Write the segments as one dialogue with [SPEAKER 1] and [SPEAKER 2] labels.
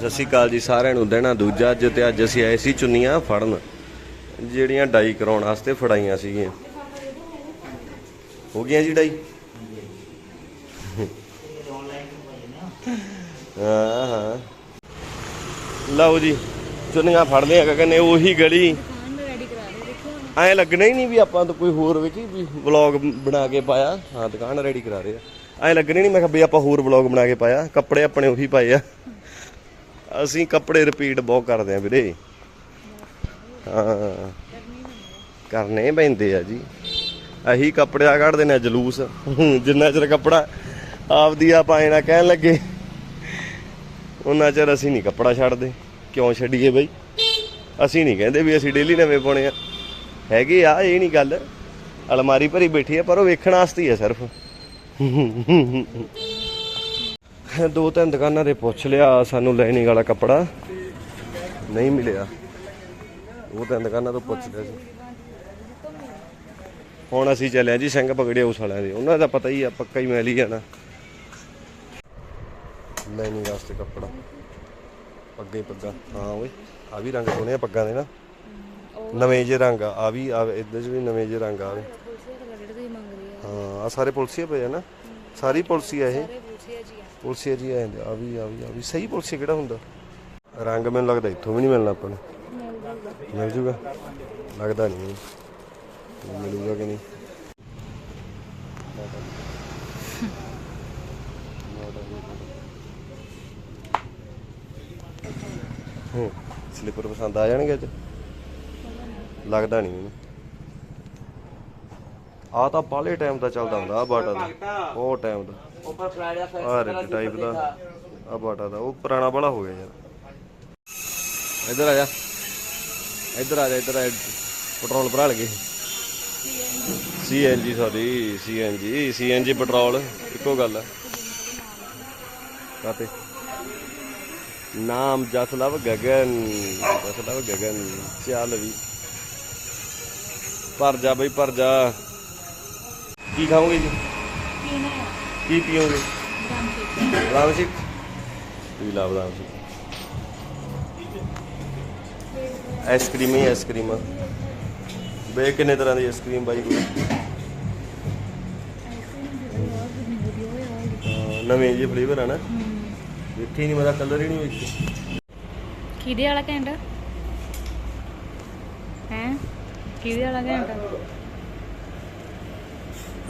[SPEAKER 1] ਸਤਿ ਸ਼੍ਰੀ ਅਕਾਲ ਜੀ, ਸਾਰਿਆਂ ਨੂੰ ਦੇਣਾ ਦੂਜਾ ਅੱਜ ਤੇ ਅੱਜ ਅਸੀਂ ਆਏ ਸੀ ਚੁੰਨੀਆਂ ਫੜਨ। ਜਿਹੜੀਆਂ ਡਾਈ ਕਰਾਉਣ ਵਾਸਤੇ ਫੜਾਈਆਂ ਸੀਗੀਆਂ। ਹੋ ਗਈਆਂ ਜੀ ਡਾਈ? ਹਾਂ ਹਾਂ। ਲਓ ਜੀ, ਚੁੰਨੀਆਂ ਫੜ ਲਿਆ ਕਹਿੰਦੇ ਉਹੀ ਗਲੀ। ਐ ਲੱਗਣਾ ਹੀ ਨਹੀਂ ਵੀ ਆਪਾਂ ਤਾਂ ਕੋਈ ਹੋਰ ਵਿੱਚ ਵੀ ਵਲੌਗ ਬਣਾ ਕੇ ਪਾਇਆ। ਹਾਂ, ਦੁਕਾਨ ਰੈਡੀ ਕਰਾ ਰਹੇ ਆ। ਐਂ ਲੱਗਣਾ ਨਹੀਂ, ਮੈਂ ਕਿਹਾ ਵੀ ਆਪਾਂ ਹੋਰ ਵਲੌਗ ਬਣਾ ਕੇ ਪਾਇਆ। ਕੱਪੜੇ ਆਪਣੇ ਉਹੀ ਪਾਏ ਆ। ਅਸੀਂ ਕੱਪੜੇ ਰਿਪੀਟ ਬਹੁਤ ਕਰਦੇ ਆ ਵੀਰੇ। ਹਾਂ। ਕਰਨੇ ਪੈਂਦੇ ਆ ਜੀ। ਅਹੀ ਕੱਪੜਿਆ ਕੱਢਦੇ ਨੇ ਜਲੂਸ। ਜਿੰਨਾ ਚਿਰ ਕੱਪੜਾ ਆਪਦੀ ਆਪ ਆਏ ਨਾ ਕਹਿਣ ਲੱਗੇ ਉਹਨਾਂ ਚਿਰ ਅਸੀਂ ਨਹੀਂ ਕੱਪੜਾ ਛੱਡਦੇ। ਕਿਉਂ ਛੱਡੀਏ ਬਈ? ਅਸੀਂ ਨਹੀਂ ਕਹਿੰਦੇ ਵੀ ਅਸੀਂ ਡੇਲੀ ਨਵੇਂ ਪਾਉਣੇ ਆ। ਹੈਗੇ ਆ, ਇਹ ਨਹੀਂ ਗੱਲ। ਅਲਮਾਰੀ ਭਰੀ ਬੈਠੀ ਆ, ਪਰ ਉਹ ਵੇਖਣ ਵਾਸਤੇ ਹੀ ਆ ਸਿਰਫ। ਦੋ ਤਿੰਨ ਦੁਕਾਨਾਂ ਤੇ ਪੁੱਛ ਲਿਆ ਸਾਨੂੰ ਲਾਈਨਿੰਗ ਵਾਲਾ ਕੱਪੜਾ। ਨਹੀਂ ਮਿਲਿਆ। ਉਹ ਤਿੰਨ ਦੁਕਾਨਾਂ ਤੋਂ ਪੁੱਛ ਲਿਆ ਸੀ ਹੁਣ ਅਸੀਂ ਚੱਲੇ ਜੀ ਸਿੰਘ ਪਗੜੇ ਉਸ ਵਾਲਿਆਂ ਦੇ। ਉਹਨਾਂ ਦਾ ਪਤਾ ਹੀ ਆ ਪੱਕਾ ਹੀ ਮੈਲ ਹੀ ਜਾਣਾ। ਲਾਈਨਿੰਗ ਵਾਸਤੇ ਕੱਪੜਾ। ਪੱਗੇ ਪੱਗਾ। ਹਾਂ ਓਏ ਆ ਵੀ ਰੰਗ ਸੋਹਣੇ ਆ ਪੱਗਾਂ ਦੇ ਨਾ। ਨਵੇਂ ਜੇ ਰੰਗ ਆ ਆ ਵੀ ਆ ਇਧਰ ਵੀ ਨਵੇਂ ਜੇ ਰੰਗ ਆਵੇ ਹਾਂ। ਆ ਸਾਰੇ ਪੁਲਸੀਏ ਪਏ ਆ ਨਾ। ਸਾਰੀ ਪੁਲਸੀ ਆ ਇਹ। ਪੁਲਸੀਆ ਜੀ ਆ। ਆ ਵੀ ਆ ਵੀ ਆ ਵੀ। ਸਹੀ ਪੁਲਸੀ ਕਿਹੜਾ ਹੁੰਦਾ? ਰੰਗ ਮੈਨੂੰ ਲੱਗਦਾ ਇੱਥੋਂ ਵੀ ਨਹੀਂ ਮਿਲਣਾ ਆਪਾਂ ਨੂੰ। ਮਿਲ ਜੂਗਾ? ਲੱਗਦਾ ਨਹੀਂ। ਮਿਲੂਗਾ ਕਿ ਨਹੀਂ? ਹੂੰ ਸਲੀਪਰ ਪਸੰਦ ਆ ਜਾਣਗੇ ਅੱਜ? ਲੱਗਦਾ ਨਹੀਂ ਮੈਨੂੰ। ਆ ਤਾਂ ਬਾਲੇ ਟਾਈਮ ਦਾ ਚੱਲਦਾ ਹੁੰਦਾ ਆ ਬਾਟਾ ਦਾ। ਉਹ ਟਾਈਮ ਦਾ ਉੱਪਰ ਫਲੈਟ ਦਾ। ਆ ਬਾਟਾ ਦਾ। ਉਹ ਪੁਰਾਣਾ ਬਾਲਾ ਹੋ ਗਿਆ ਯਾਰ। ਇੱਧਰ ਆ ਜਾ। ਇੱਧਰ ਆ ਜਾ ਇੱਧਰ ਆ ਪੈਟਰੋਲ ਭਰਾ ਲਗੇ। CNG sorry CNG CNG petrol. ਇੱਕੋ ਗੱਲ ਆ। ਕਾਤੇ? ਨਾਮ ਜਸਲਵ ਗਗਨ ਜਸਲਵ ਗਗਨ। ਚੱਲ ਵੀ। ਭਰ ਜਾ ਬਈ ਭਰ ਜਾ ਕੀ ਖਾਓਗੇ ਜੀ? ਕੀ ਪੀਓਗੇ? ਬਦਾਮ ਸ਼ੇਕ। ਪੀ ਲਾ ਬਦਾਮ ਸ਼ੇਕ। ਆਈਸਕ੍ਰੀਮ ਹੀ ਆਈਸਕ੍ਰੀਮ। ਬੇ ਕਿੰਨੇ ਤਰ੍ਹਾਂ ਦੀ ਆਈਸਕ੍ਰੀਮ ਬਾਈ ਕੋਲ? ਹਾਂ, ਨਵੇਂ ਜਿਹੇ ਫਲੇਵਰ ਆ ਨਾ। ਵੇਖੀ ਨਹੀਂ ਮੇਰਾ ਕਲਰ ਹੀ ਨਹੀਂ ਵੇਖੀ।
[SPEAKER 2] ਕਿਹਦੇ ਵਾਲਾ ਘੈਂਟ? ਹੈ? ਕਿਹਦੇ ਵਾਲਾ ਘੈਂਟ?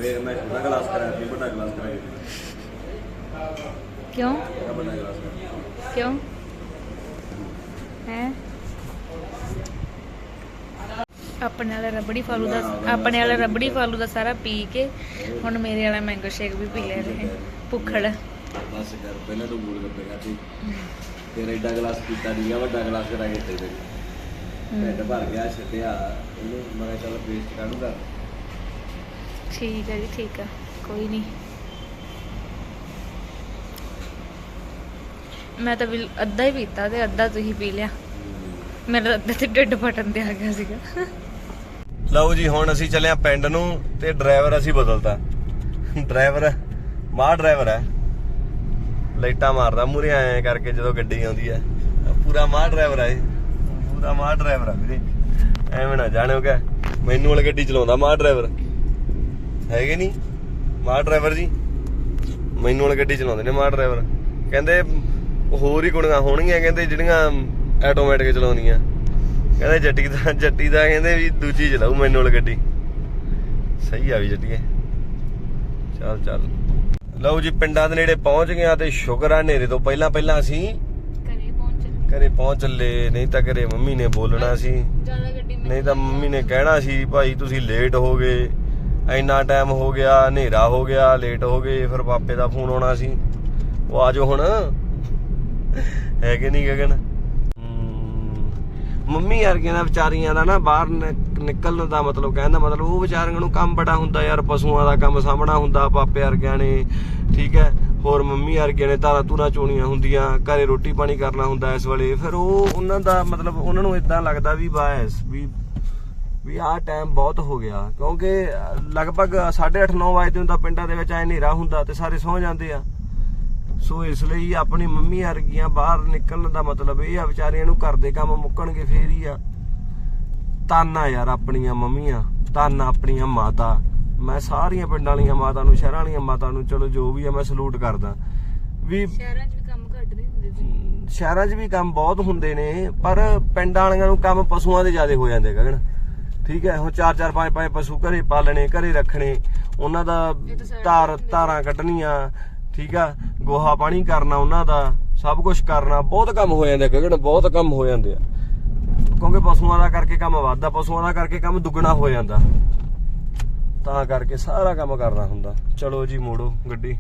[SPEAKER 1] ਵੇ ਮੈਂ ਛੋਟਾ ਗਲਾਸ ਕਰਾਂ ਫਿਰ ਵੱਡਾ ਗਲਾਸ ਕਰਾਂਗੇ
[SPEAKER 2] ਕਿਉਂ?
[SPEAKER 1] ਵੱਡਾ ਗਲਾਸ
[SPEAKER 2] ਕਿਉਂ? ਹੈ? ਆਪਣੇ ਵਾਲਾ ਰਬੜੀ ਫਾਲੂ ਦਾ ਆਪਣੇ ਵਾਲਾ ਰਬੜੀ ਫਾਲੂ ਦਾ ਸਾਰਾ ਪੀ ਕੇ ਹੁਣ ਮੇਰੇ ਵਾਲਾ ਮੈਂਗੋ ਸ਼ੇਕ ਵੀ ਪੀ ਲੈ ਰਹੇ ਭੁੱਖੜ।
[SPEAKER 1] ਬਸ ਕਰ ਪਹਿਲਾਂ ਤੂੰ ਗੋਲ ਗੱਪੇ ਖਾਧੀ ਫਿਰ ਐਡਾ ਗਲਾਸ ਪੀਤਾ ਨਹੀਂ ਵੱਡਾ ਗਲਾਸ ਕਰਾ ਕੇ ਤੇ। ਢਿੱਡ ਭਰ ਗਿਆ ਛੱਡਿਆ। ਇਹਨੂੰ ਮੈਂ ਕਿਹਾ ਚੱਲ ਪੇਸਟ ਕੱਢੂਗਾ
[SPEAKER 2] ਠੀਕ ਹੈ ਜੀ, ਠੀਕ ਆ ਕੋਈ ਨਹੀਂ। ਮੈਂ ਤਾਂ ਬਿਲ, ਅੱਧਾ ਹੀ ਪੀਤਾ ਤੇ ਅੱਧਾ ਤੁਸੀਂ ਪੀ ਲਿਆ। ਮੇਰਾ ਅੱਧਾ ਤੇ ਢਿੱਡ ਫਟਣ ਤੇ ਆ ਗਿਆ ਸੀਗਾ।
[SPEAKER 1] ਲਓ ਜੀ, ਹੁਣ ਅਸੀਂ ਚੱਲੇ ਆ ਪਿੰਡ ਨੂੰ ਤੇ ਡਰਾਈਵਰ ਅਸੀਂ ਬਦਲਤਾ। ਡਰਾਈਵਰ ਮਾਹ ਡਰਾਈਵਰ ਹੈ। ਲਾਈਟਾਂ ਮਾਰਦਾ ਮੂਰੇ ਆਏ ਕਰਕੇ ਜਦੋਂ ਗੱਡੀ ਆਉਂਦੀ ਹੈ। ਪੂਰਾ ਮਾਹ ਡਰਾਈਵਰ ਹੈ ਪੂਰਾ ਮਾਹ ਡਰਾਈਵਰ ਹੈ ਵੀਰੇ। ਐਵੇਂ ਨਾ ਜਾਣਿਓ ਕਿ ਮੈਨੂੰ ਵਾਲੀ ਗੱਡੀ ਚਲਾਉਂਦਾ ਮਾਹ ਡਰਾਈਵਰ। ਹੈਗੇ ਨਹੀਂ ਮਾਹ ਡਰਾਈਵਰ ਜੀ। ਮੈਨੂੰ ਵਾਲੀ ਗੱਡੀ ਚਲਾਉਂਦੇ ਨੇ ਮਾਹ ਡਰਾਈਵਰ ਕਹਿੰਦੇ ਹੋਰ ਹੀ ਕੁੜੀਆਂ ਹੋਣਗੀਆਂ ਕਹਿੰਦੇ ਜਿਹੜੀਆਂ ਆਟੋਮੈਟਿਕ ਚਲਾਉਂਦੀਆਂ। ਕਹਿੰਦੇ ਜੱਟੀ ਦਾ ਜੱਟੀ ਦਾ ਕਹਿੰਦੇ ਵੀ ਦੂਜੀ ਚਲਾਉ ਮੈਨੂੰ ਵਾਲੀ ਗੱਡੀ। ਸਹੀ ਆ ਵੀ ਜੱਟੀਏ। ਚੱਲ ਚੱਲ। ਲਓ ਜੀ ਪਿੰਡਾਂ ਦੇ ਨੇੜੇ ਪਹੁੰਚ ਗਏ ਆ ਤੇ ਸ਼ੁਕਰ ਆ ਹਨੇਰੇ ਤੋਂ ਪਹਿਲਾਂ ਪਹਿਲਾਂ ਅਸੀਂ
[SPEAKER 2] ਘਰੇ ਪਹੁੰਚ
[SPEAKER 1] ਘਰੇ ਪਹੁੰਚ ਚੱਲੇ ਨਹੀਂ ਤਾਂ ਘਰੇ ਮੰਮੀ ਨੇ ਬੋਲਣਾ ਸੀ। ਨਹੀਂ ਤਾਂ ਮੰਮੀ ਨੇ ਕਹਿਣਾ ਸੀ ਭਾਈ ਤੁਸੀਂ ਲੇਟ ਹੋ ਗਏ। ਇੰਨਾ ਟਾਈਮ ਹੋ ਗਿਆ, ਹਨੇਰਾ ਹੋ ਗਿਆ ਲੇਟ ਹੋ ਗਏ, ਫਿਰ ਪਾਪੇ ਦਾ ਫੋਨ ਆਉਣਾ ਸੀ। ਉਹ ਆਜੋ ਹੁਣ। ਹੈ ਕਿ ਨਹੀਂ ਗਗਨ? ਮੰਮੀ ਯਾਰ ਕਹਿੰਦਾ ਵਿਚਾਰੀਆਂ ਦਾ ਨਾ ਬਾਹਰ ਨਿਕਲਣ ਦਾ ਮਤਲਬ ਕਹਿੰਦਾ ਮਤਲਬ ਉਹ ਵਿਚਾਰੀਆਂ ਨੂੰ ਕੰਮ ਬੜਾ ਹੁੰਦਾ ਯਾਰ, ਪਸ਼ੂਆਂ ਦਾ ਕੰਮ ਸਾਹਮਣਾ ਹੁੰਦਾ ਪਾਪੇ ਵਰਗਿਆਂ ਨੇ, ਠੀਕ ਹੈ? ਹੋਰ ਮੰਮੀ ਵਰਗਿਆਂ ਨੇ ਧਾਰਾ ਧੂਰਾ ਚੋਣੀਆਂ ਹੁੰਦੀਆਂ, ਘਰੇ ਰੋਟੀ ਪਾਣੀ ਕਰਨਾ ਹੁੰਦਾ ਇਸ ਵੇਲੇ। ਫਿਰ ਉਹ ਉਹਨਾਂ ਦਾ ਮਤਲਬ ਉਹਨਾਂ ਨੂੰ ਇਦਾਂ ਲੱਗਦਾ ਵੀ ਬਾਸ, ਵੀ ਵੀ ਆਹ ਟਾਈਮ ਬਹੁਤ ਹੋ ਗਿਆ। ਕਿਉਂਕਿ ਲਗਭਗ 8:30 9 ਵਜੇ ਤੋਂ ਤਾਂ ਪਿੰਡਾਂ ਦੇ ਵਿੱਚ ਐ ਹਨੇਰਾ ਹੁੰਦਾ ਤੇ ਸਾਰੇ ਸੌਂ ਜਾਂਦੇ ਆ। ਸੋ ਇਸ ਲਈ ਆਪਣੀ ਮੰਮੀ ਵਰਗੀਆਂ ਬਾਹਰ ਨਿਕਲਣ ਦਾ ਮਤਲਬ ਇਹ ਆ ਵਿਚਾਰੀਆਂ ਨੂੰ ਘਰ ਦੇ ਕੰਮ ਮੁੱਕਣਗੇ ਫੇਰ ਹੀ ਆ। ਤਾਨਾ ਯਾਰ ਆਪਣੀਆਂ ਮੰਮੀਆਂ ਤਾਨਾ ਆਪਣੀਆਂ ਮਾਤਾ। ਮੈਂ ਸਾਰੀਆਂ ਪਿੰਡਾਂ ਵਾਲੀਆਂ ਮਾਤਾ ਨੂੰ ਸ਼ਹਿਰਾਂ ਵਾਲੀਆਂ ਮਾਤਾ ਨੂੰ ਚਲੋ ਜੋ ਵੀ ਆ ਮੈਂ ਸਲੂਟ ਕਰਦਾ। ਵੀ
[SPEAKER 2] ਸ਼ਹਿਰਾਂ 'ਚ ਵੀ ਕੰਮ ਘੱਟ ਨਹੀਂ ਹੁੰਦੇ ਸੀ।
[SPEAKER 1] ਸ਼ਹਿਰਾਂ 'ਚ ਵੀ ਕੰਮ ਬਹੁਤ ਹੁੰਦੇ ਨੇ ਪਰ ਪਿੰਡਾਂ ਵਾਲਿਆਂ ਨੂੰ ਕੰਮ ਪਸ਼ੂਆਂ ਦੇ ਜ਼ਿਆਦਾ ਹੋ ਜਾਂਦੇ ਗਗਨ ਠੀਕ ਹੈ ਹੁਣ ਚਾਰ ਚਾਰ ਪੰਜ ਪੰਜ ਪਸ਼ੂ ਘਰੇ ਪਾਲਣੇ ਘਰੇ ਰੱਖਣੇ ਉਹਨਾਂ ਦਾ ਧਾਰ ਧਾਰਾਂ ਕੱਢਣੀਆਂ ਠੀਕ ਆ ਗੋਹਾ ਪਾਣੀ ਕਰਨਾ ਉਹਨਾਂ ਦਾ ਸਭ ਕੁਝ ਕਰਨਾ ਬਹੁਤ ਕੰਮ ਹੋ ਜਾਂਦੇ ਗਗਨ ਬਹੁਤ ਕੰਮ ਹੋ ਜਾਂਦੇ ਆ। ਕਿਉਂਕਿ ਪਸ਼ੂਆਂ ਦਾ ਕਰਕੇ ਕੰਮ ਵੱਧਦਾ ਪਸ਼ੂਆਂ ਦਾ ਕਰਕੇ ਕੰਮ ਦੁੱਗਣਾ ਹੋ ਜਾਂਦਾ। ਤਾਂ ਕਰਕੇ ਸਾਰਾ ਕੰਮ ਕਰਨਾ ਹੁੰਦਾ। ਚਲੋ ਜੀ ਮੋੜੋ ਗੱਡੀ।